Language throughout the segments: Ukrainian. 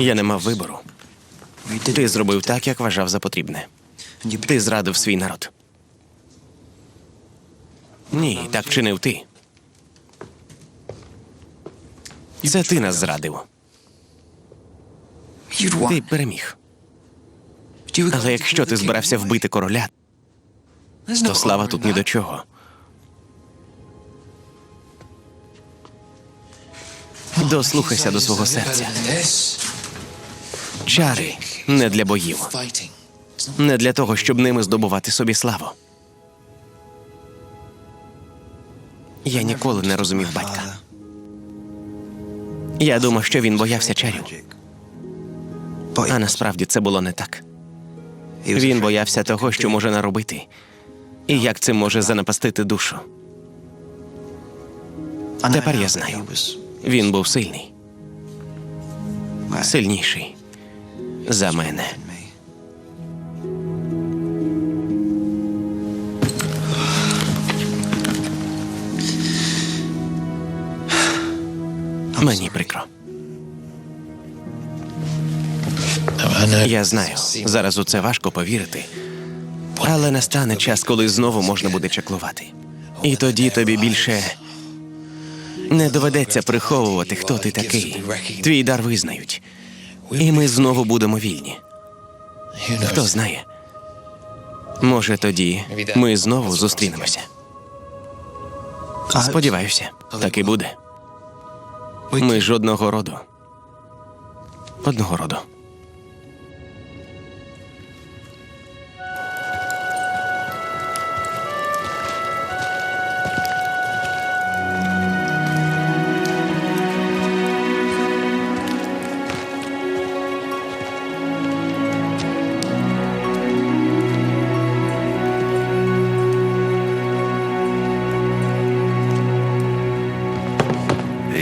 Я не мав вибору. Ти зробив так, як вважав за потрібне. Ти зрадив свій народ. Ні, так вчинив ти. Це ти нас зрадив. Ти переміг. Але якщо ти збирався вбити короля, то слава тут ні до чого. Дослухайся до свого серця. Чари не для боїв, не для того, щоб ними здобувати собі славу. Я ніколи не розумів батька. Я думав, що він боявся чарів, а насправді це було не так. Він боявся того, що може наробити, і як це може занапастити душу. Тепер я знаю. Він був сильний, сильніший за мене. Мені прикро. Я знаю, зараз у це важко повірити, але настане час, коли знову можна буде чаклувати. І тоді тобі більше не доведеться приховувати, хто ти такий. Твій дар визнають. І ми знову будемо вільні. Хто знає? Може, тоді ми знову зустрінемося. Сподіваюся, так і буде. Ми жодного роду. Одного роду.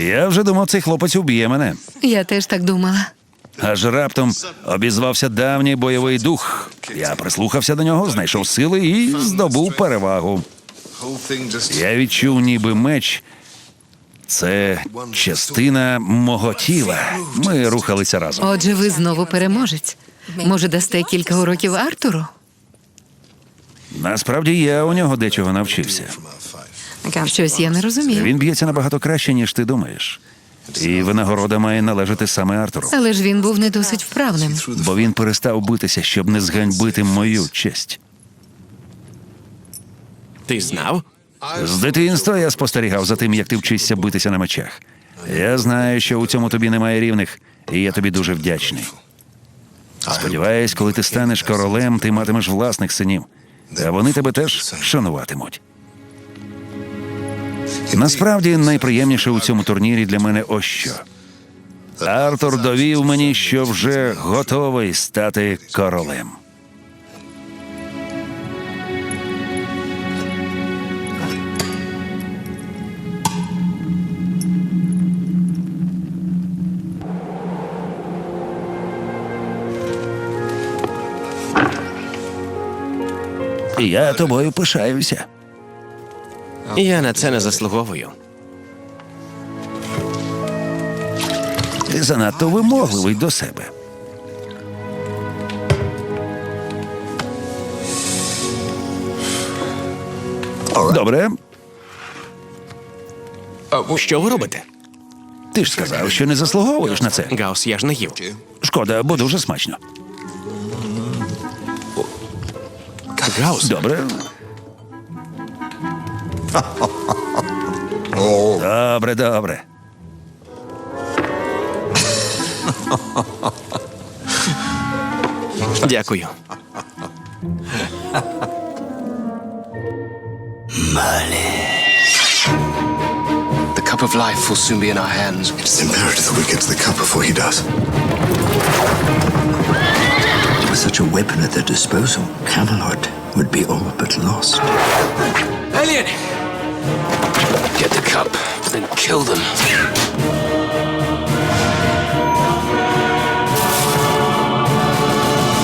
Я вже думав, цей хлопець уб'є мене. Я теж так думала. Аж раптом обізвався давній бойовий дух. Я прислухався до нього, знайшов сили і здобув перевагу. Я відчув, ніби меч. Це частина мого тіла. Ми рухалися разом. Отже, ви знову переможець. Може, дасте кілька уроків Артуру? Насправді я у нього дечого навчився. Щось я не розумію. Він б'ється набагато краще, ніж ти думаєш. І винагорода має належати саме Артуру. Але ж він був не досить вправним. Бо він перестав битися, щоб не зганьбити мою честь. Ти знав? З дитинства я спостерігав за тим, як ти вчишся битися на мечах. Я знаю, що у цьому тобі немає рівних, і я тобі дуже вдячний. Сподіваюсь, коли ти станеш королем, ти матимеш власних синів, а вони тебе теж шануватимуть. Насправді найприємніше у цьому турнірі для мене ось що. Артур довів мені, що вже готовий стати королем. Я тобою пишаюся. Я на це не заслуговую. Ти занадто вимогливий до себе. Добре, Що ви робите? ти ж сказав, що не заслуговуєш на це. Гаус, я ж не їв. Шкода, бо дуже смачно. Гаус, Добре. Добре, добре. дякую. The cup of life will soon be in our hands. It's imperative that we get to the cup before he does. With such a weapon at their disposal, Camelot would be all but lost. Elliot! kill them.